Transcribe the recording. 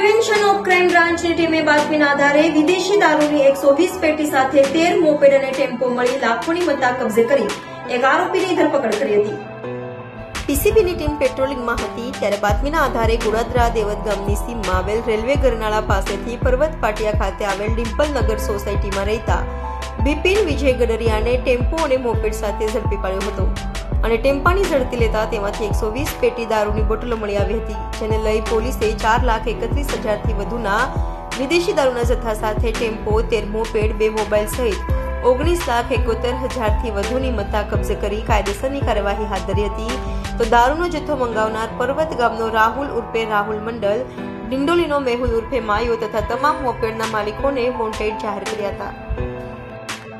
પંચની ટીમે બાતમીના આધારે વિદેશી દારૂની એકસો વીસ પેટી સાથે તેર મોપેડ અને ટેમ્પો મળી લાખોની મત્તા કબજે કરી. એક આરોપીની ધરપકડ કરી હતી. પીસીબીની ટીમ પેટ્રોલિંગમાં હતી ત્યારે બાતમીના આધારે ગોડાદરા દેવત ગામની સીમમાં આવેલ રેલવે ગરનાળા પાસેથી પર્વત પાટિયા ખાતે આવેલ ડિમ્પલ નગર સોસાયટીમાં રહેતા બિપિન વિજય ગડરિયાને ટેમ્પો અને મોપેડ સાથે ઝડપી પાડ્યો હતો. અને ટેમ્પાની ઝડપી લેતા તેમાંથી એકસો વીસ પેટી દારૂની બોટલો મળી આવી હતી, જેને લઈ પોલીસે ચાર લાખ એકત્રીસ હજારથી વધુના વિદેશી દારૂના જથ્થા સાથે ટેમ્પો, તેર મોપેડ, બે મોબાઈલ સહિત ઓગણીસ લાખ એકોતેર હજારથી વધુની મત્તા કબજે કરી કાયદેસરની કાર્યવાહી હાથ ધરી હતી. તો દારૂનો જથ્થો મંગાવનાર પર્વત ગામનો રાહુલ ઉર્ફે રાહુલ મંડલ, ડિંડોલીનો મેહુલ ઉર્ફે માયો તથા તમામ મોપેડના માલિકોને વોન્ટેડ જાહેર કર્યા હતા.